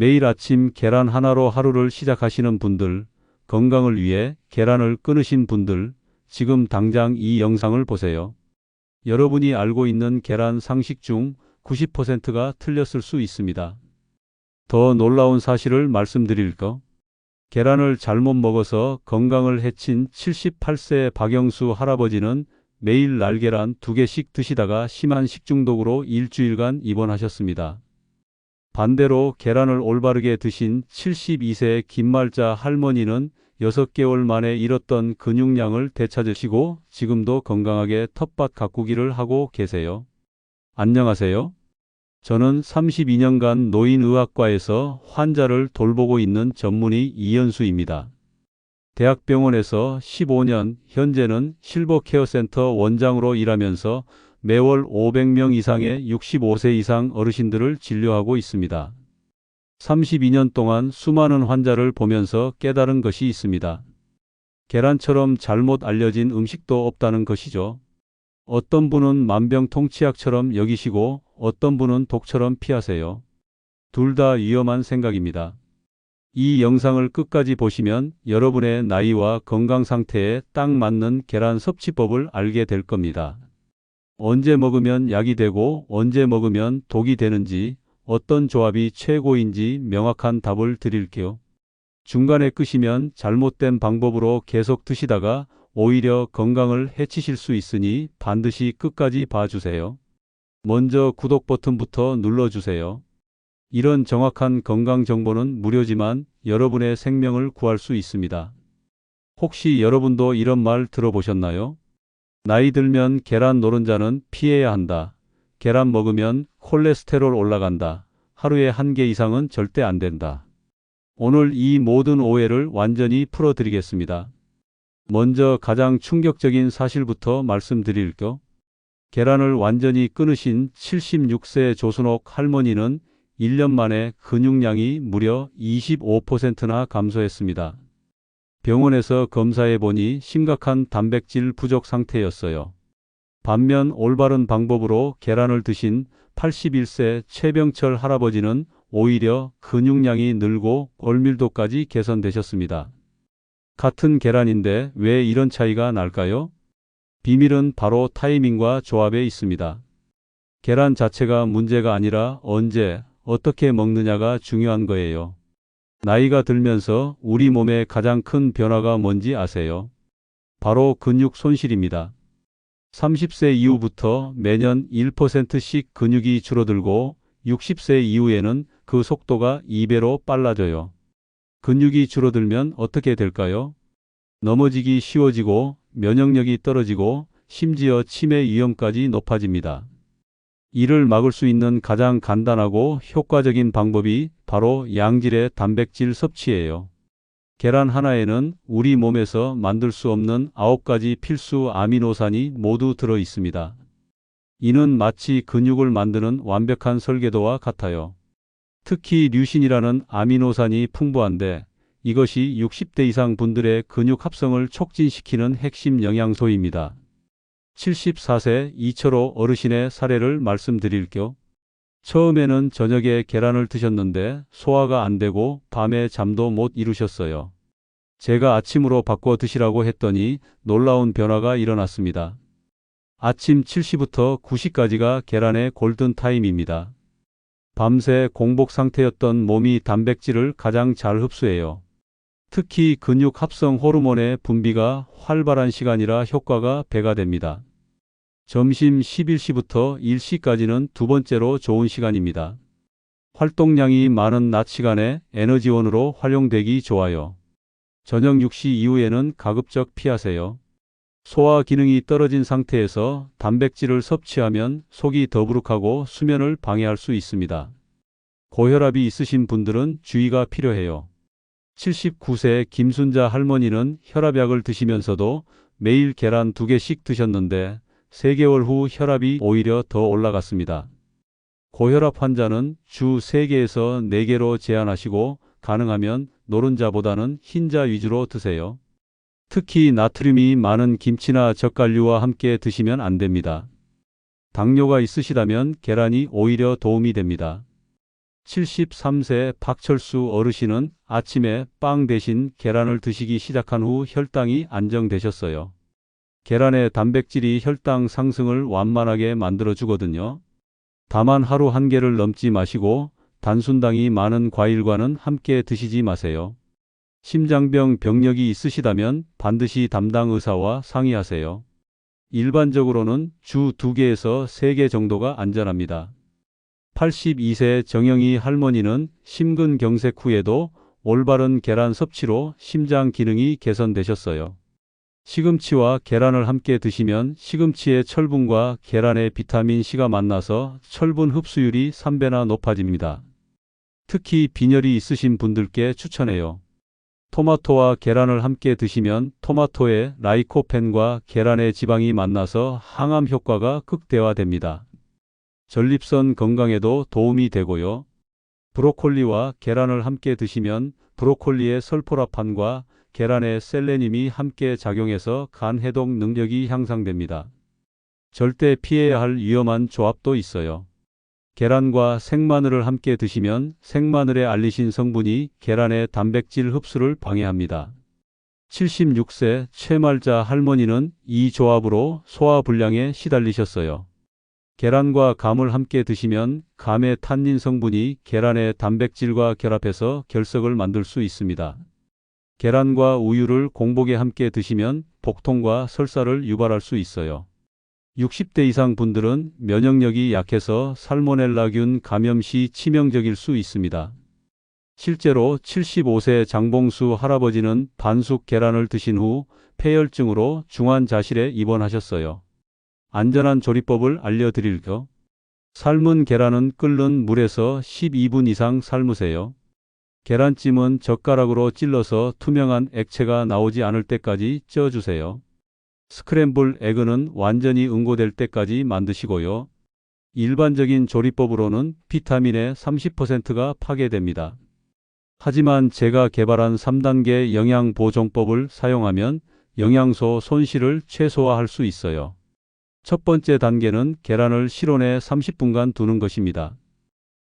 매일 아침 계란 하나로 하루를 시작하시는 분들, 건강을 위해 계란을 끊으신 분들, 지금 당장 이 영상을 보세요. 여러분이 알고 있는 계란 상식 중 90%가 틀렸을 수 있습니다. 더 놀라운 사실을 말씀드릴까? 계란을 잘못 먹어서 건강을 해친 78세 박영수 할아버지는 매일 날계란 두 개씩 드시다가 심한 식중독으로 일주일간 입원하셨습니다. 반대로 계란을 올바르게 드신 72세 김말자 할머니는 6개월 만에 잃었던 근육량을 되찾으시고 지금도 건강하게 텃밭 가꾸기를 하고 계세요. 안녕하세요. 저는 32년간 노인의학과에서 환자를 돌보고 있는 전문의 이현수입니다. 대학병원에서 15년, 현재는 실버케어센터 원장으로 일하면서 매월 500명 이상의 65세 이상 어르신들을 진료하고 있습니다. 32년 동안 수많은 환자를 보면서 깨달은 것이 있습니다. 계란처럼 잘못 알려진 음식도 없다는 것이죠. 어떤 분은 만병통치약처럼 여기시고 어떤 분은 독처럼 피하세요. 둘 다 위험한 생각입니다. 이 영상을 끝까지 보시면 여러분의 나이와 건강 상태에 딱 맞는 계란 섭취법을 알게 될 겁니다. 언제 먹으면 약이 되고 언제 먹으면 독이 되는지 어떤 조합이 최고인지 명확한 답을 드릴게요. 중간에 끄시면 잘못된 방법으로 계속 드시다가 오히려 건강을 해치실 수 있으니 반드시 끝까지 봐주세요. 먼저 구독 버튼부터 눌러주세요. 이런 정확한 건강 정보는 무료지만 여러분의 생명을 구할 수 있습니다. 혹시 여러분도 이런 말 들어보셨나요? 나이 들면 계란 노른자는 피해야 한다. 계란 먹으면 콜레스테롤 올라간다. 하루에 한 개 이상은 절대 안 된다. 오늘 이 모든 오해를 완전히 풀어드리겠습니다. 먼저 가장 충격적인 사실부터 말씀드릴게요. 계란을 완전히 끊으신 76세 조순옥 할머니는 1년 만에 근육량이 무려 25%나 감소했습니다. 병원에서 검사해 보니 심각한 단백질 부족 상태였어요. 반면 올바른 방법으로 계란을 드신 81세 최병철 할아버지는 오히려 근육량이 늘고 얼밀도까지 개선되셨습니다. 같은 계란인데 왜 이런 차이가 날까요? 비밀은 바로 타이밍과 조합에 있습니다. 계란 자체가 문제가 아니라 언제, 어떻게 먹느냐가 중요한 거예요. 나이가 들면서 우리 몸에 가장 큰 변화가 뭔지 아세요? 바로 근육 손실입니다. 30세 이후부터 매년 1%씩 근육이 줄어들고 60세 이후에는 그 속도가 2배로 빨라져요. 근육이 줄어들면 어떻게 될까요? 넘어지기 쉬워지고 면역력이 떨어지고 심지어 치매 위험까지 높아집니다. 이를 막을 수 있는 가장 간단하고 효과적인 방법이 바로 양질의 단백질 섭취예요. 계란 하나에는 우리 몸에서 만들 수 없는 9가지 필수 아미노산이 모두 들어 있습니다. 이는 마치 근육을 만드는 완벽한 설계도와 같아요. 특히 류신이라는 아미노산이 풍부한데 이것이 60대 이상 분들의 근육 합성을 촉진시키는 핵심 영양소입니다. 74세 이철호 어르신의 사례를 말씀드릴게요. 처음에는 저녁에 계란을 드셨는데 소화가 안 되고 밤에 잠도 못 이루셨어요. 제가 아침으로 바꿔 드시라고 했더니 놀라운 변화가 일어났습니다. 아침 7시부터 9시까지가 계란의 골든 타임입니다. 밤새 공복 상태였던 몸이 단백질을 가장 잘 흡수해요. 특히 근육 합성 호르몬의 분비가 활발한 시간이라 효과가 배가 됩니다. 점심 11시부터 1시까지는 두 번째로 좋은 시간입니다. 활동량이 많은 낮 시간에 에너지원으로 활용되기 좋아요. 저녁 6시 이후에는 가급적 피하세요. 소화 기능이 떨어진 상태에서 단백질을 섭취하면 속이 더부룩하고 수면을 방해할 수 있습니다. 고혈압이 있으신 분들은 주의가 필요해요. 79세 김순자 할머니는 혈압약을 드시면서도 매일 계란 두 개씩 드셨는데 3개월 후 혈압이 오히려 더 올라갔습니다. 고혈압 환자는 주 3개에서 4개로 제한하시고 가능하면 노른자보다는 흰자 위주로 드세요. 특히 나트륨이 많은 김치나 젓갈류와 함께 드시면 안 됩니다. 당뇨가 있으시다면 계란이 오히려 도움이 됩니다. 73세 박철수 어르신은 아침에 빵 대신 계란을 드시기 시작한 후 혈당이 안정되셨어요. 계란의 단백질이 혈당 상승을 완만하게 만들어 주거든요. 다만 하루 한 개를 넘지 마시고 단순당이 많은 과일과는 함께 드시지 마세요. 심장병 병력이 있으시다면 반드시 담당 의사와 상의하세요. 일반적으로는 주 2개에서 3개 정도가 안전합니다. 82세 정영희 할머니는 심근경색 후에도 올바른 계란 섭취로 심장 기능이 개선되셨어요. 시금치와 계란을 함께 드시면 시금치의 철분과 계란의 비타민 C가 만나서 철분 흡수율이 3배나 높아집니다. 특히 빈혈이 있으신 분들께 추천해요. 토마토와 계란을 함께 드시면 토마토의 라이코펜과 계란의 지방이 만나서 항암 효과가 극대화됩니다. 전립선 건강에도 도움이 되고요. 브로콜리와 계란을 함께 드시면 브로콜리의 설포라판과 계란의 셀레늄이 함께 작용해서 간 해독 능력이 향상됩니다. 절대 피해야 할 위험한 조합도 있어요. 계란과 생마늘을 함께 드시면 생마늘의 알리신 성분이 계란의 단백질 흡수를 방해합니다. 76세 최말자 할머니는 이 조합으로 소화불량에 시달리셨어요. 계란과 감을 함께 드시면 감의 탄닌 성분이 계란의 단백질과 결합해서 결석을 만들 수 있습니다. 계란과 우유를 공복에 함께 드시면 복통과 설사를 유발할 수 있어요. 60대 이상 분들은 면역력이 약해서 살모넬라균 감염 시 치명적일 수 있습니다. 실제로 75세 장봉수 할아버지는 반숙 계란을 드신 후 폐혈증으로 중환자실에 입원하셨어요. 안전한 조리법을 알려드릴게요. 삶은 계란은 끓는 물에서 12분 이상 삶으세요. 계란찜은 젓가락으로 찔러서 투명한 액체가 나오지 않을 때까지 쪄주세요. 스크램블 에그는 완전히 응고될 때까지 만드시고요. 일반적인 조리법으로는 비타민의 30%가 파괴됩니다. 하지만 제가 개발한 3단계 영양 보존법을 사용하면 영양소 손실을 최소화할 수 있어요. 첫 번째 단계는 계란을 실온에 30분간 두는 것입니다.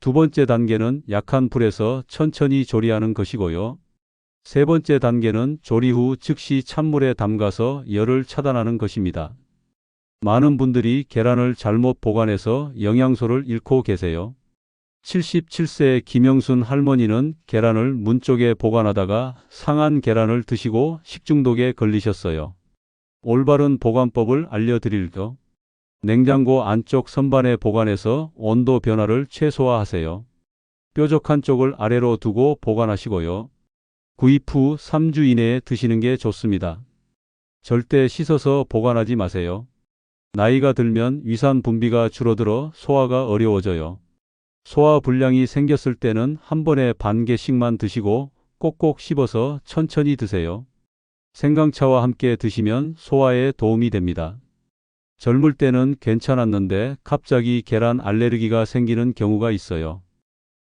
두 번째 단계는 약한 불에서 천천히 조리하는 것이고요. 세 번째 단계는 조리 후 즉시 찬물에 담가서 열을 차단하는 것입니다. 많은 분들이 계란을 잘못 보관해서 영양소를 잃고 계세요. 77세 김영순 할머니는 계란을 문 쪽에 보관하다가 상한 계란을 드시고 식중독에 걸리셨어요. 올바른 보관법을 알려드릴게요. 냉장고 안쪽 선반에 보관해서 온도 변화를 최소화하세요. 뾰족한 쪽을 아래로 두고 보관하시고요. 구입 후 3주 이내에 드시는 게 좋습니다. 절대 씻어서 보관하지 마세요. 나이가 들면 위산 분비가 줄어들어 소화가 어려워져요. 소화 불량이 생겼을 때는 한 번에 반 개씩만 드시고 꼭꼭 씹어서 천천히 드세요. 생강차와 함께 드시면 소화에 도움이 됩니다. 젊을 때는 괜찮았는데 갑자기 계란 알레르기가 생기는 경우가 있어요.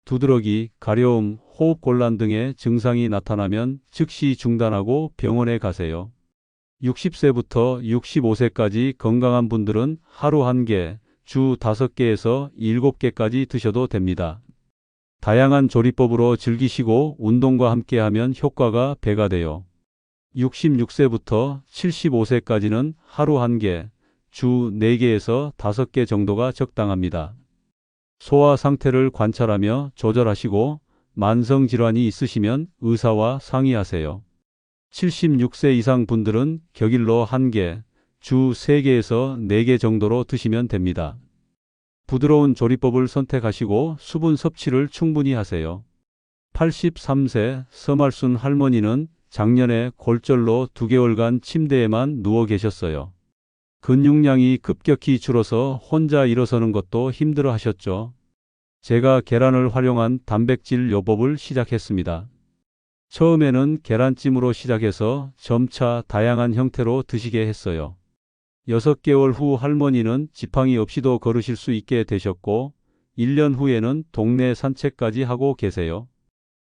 두드러기, 가려움, 호흡곤란 등의 증상이 나타나면 즉시 중단하고 병원에 가세요. 60세부터 65세까지 건강한 분들은 하루 한 개, 주 5개에서 7개까지 드셔도 됩니다. 다양한 조리법으로 즐기시고 운동과 함께하면 효과가 배가 돼요. 66세부터 75세까지는 하루 한 개, 주 4개에서 5개 정도가 적당합니다. 소화 상태를 관찰하며 조절하시고 만성 질환이 있으시면 의사와 상의하세요. 76세 이상 분들은 격일로 1개, 주 3개에서 4개 정도로 드시면 됩니다. 부드러운 조리법을 선택하시고 수분 섭취를 충분히 하세요. 83세 서말순 할머니는 작년에 골절로 2개월간 침대에만 누워 계셨어요. 근육량이 급격히 줄어서 혼자 일어서는 것도 힘들어 하셨죠. 제가 계란을 활용한 단백질 요법을 시작했습니다. 처음에는 계란찜으로 시작해서 점차 다양한 형태로 드시게 했어요. 6개월 후 할머니는 지팡이 없이도 걸으실 수 있게 되셨고 1년 후에는 동네 산책까지 하고 계세요.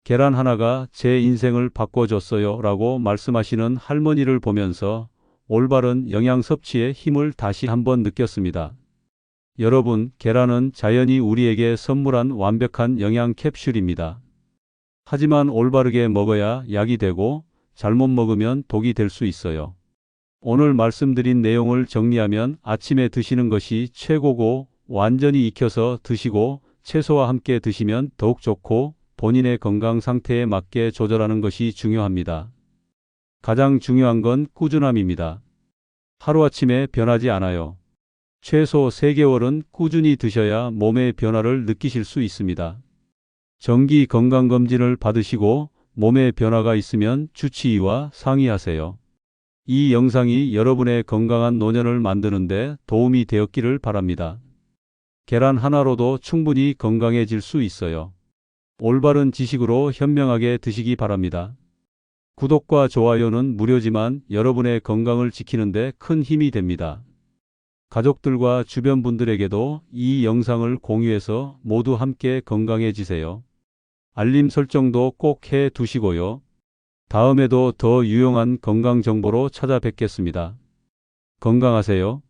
계란 하나가 제 인생을 바꿔줬어요 라고 말씀하시는 할머니를 보면서 올바른 영양 섭취의 힘을 다시 한번 느꼈습니다. 여러분, 계란은 자연이 우리에게 선물한 완벽한 영양 캡슐입니다. 하지만 올바르게 먹어야 약이 되고 잘못 먹으면 독이 될 수 있어요. 오늘 말씀드린 내용을 정리하면 아침에 드시는 것이 최고고 완전히 익혀서 드시고 채소와 함께 드시면 더욱 좋고 본인의 건강 상태에 맞게 조절하는 것이 중요합니다. 가장 중요한 건 꾸준함입니다. 하루아침에 변하지 않아요. 최소 3개월은 꾸준히 드셔야 몸의 변화를 느끼실 수 있습니다. 정기 건강검진을 받으시고 몸에 변화가 있으면 주치의와 상의하세요. 이 영상이 여러분의 건강한 노년을 만드는데 도움이 되었기를 바랍니다. 계란 하나로도 충분히 건강해질 수 있어요. 올바른 지식으로 현명하게 드시기 바랍니다. 구독과 좋아요는 무료지만 여러분의 건강을 지키는데 큰 힘이 됩니다. 가족들과 주변 분들에게도 이 영상을 공유해서 모두 함께 건강해지세요. 알림 설정도 꼭 해 두시고요. 다음에도 더 유용한 건강 정보로 찾아뵙겠습니다. 건강하세요.